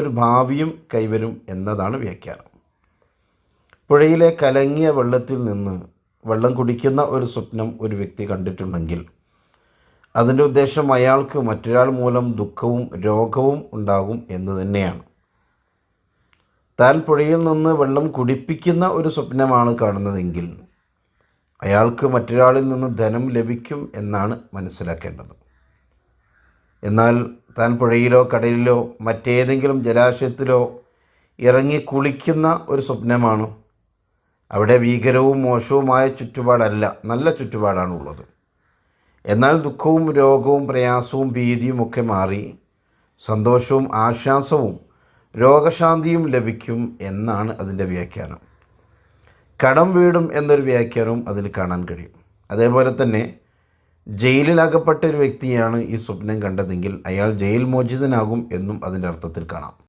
നല്ലൊരു ഭാവിയും കൈവരും എന്നതാണ് വ്യാഖ്യാനം. പുഴയിലെ കലങ്ങിയ വെള്ളത്തിൽ നിന്ന് വെള്ളം കുടിക്കുന്ന ഒരു സ്വപ്നം ഒരു വ്യക്തി കണ്ടിട്ടുണ്ടെങ്കിൽ അതിന്റെ ഉദ്ദേശം അയാൾക്ക് മറ്റൊരാൾ മൂലം ദുഃഖവും രോഗവും ഉണ്ടാകും എന്ന് തന്നെയാണ്. താൻ പുഴയിൽ നിന്ന് വെള്ളം കുടിപ്പിക്കുന്ന ഒരു സ്വപ്നമാണ് കാണുന്നതെങ്കിൽ അയാൾക്ക് മറ്റൊരാളിൽ നിന്ന് ധനം ലഭിക്കും എന്നാണ് മനസ്സിലാക്കേണ്ടത്. എന്നാൽ താൻ പുഴയിലോ കടലിലോ മറ്റേതെങ്കിലും ജലാശയത്തിലോ ഇറങ്ങി കുളിക്കുന്ന ഒരു സ്വപ്നമാണ്. അവിടെ ഭീകരവും മോശവുമായ ചുറ്റുപാടല്ല നല്ല ചുറ്റുപാടാണുള്ളത്. എന്നാൽ ദുഃഖവും രോഗവും പ്രയാസവും ഭീതിയും ഒക്കെ മാറി സന്തോഷവും ആശ്വാസവും രോഗശാന്തിയും ലഭിക്കും എന്നാണ് അതിന്റെ വ്യാഖ്യാനം. കടം വീടും എന്നൊരു വ്യാഖ്യാനവും അതിൽ കാണാൻ കഴിയും. അതേപോലെ തന്നെ ജയിലിലകപ്പെട്ട ഒരു വ്യക്തിയാണ് ഈ സ്വപ്നം കണ്ടതെങ്കിൽ അയാൾ ജയിൽ മോചിതനാകും എന്നും അതിന്റെ അർത്ഥത്തിൽ കാണാം.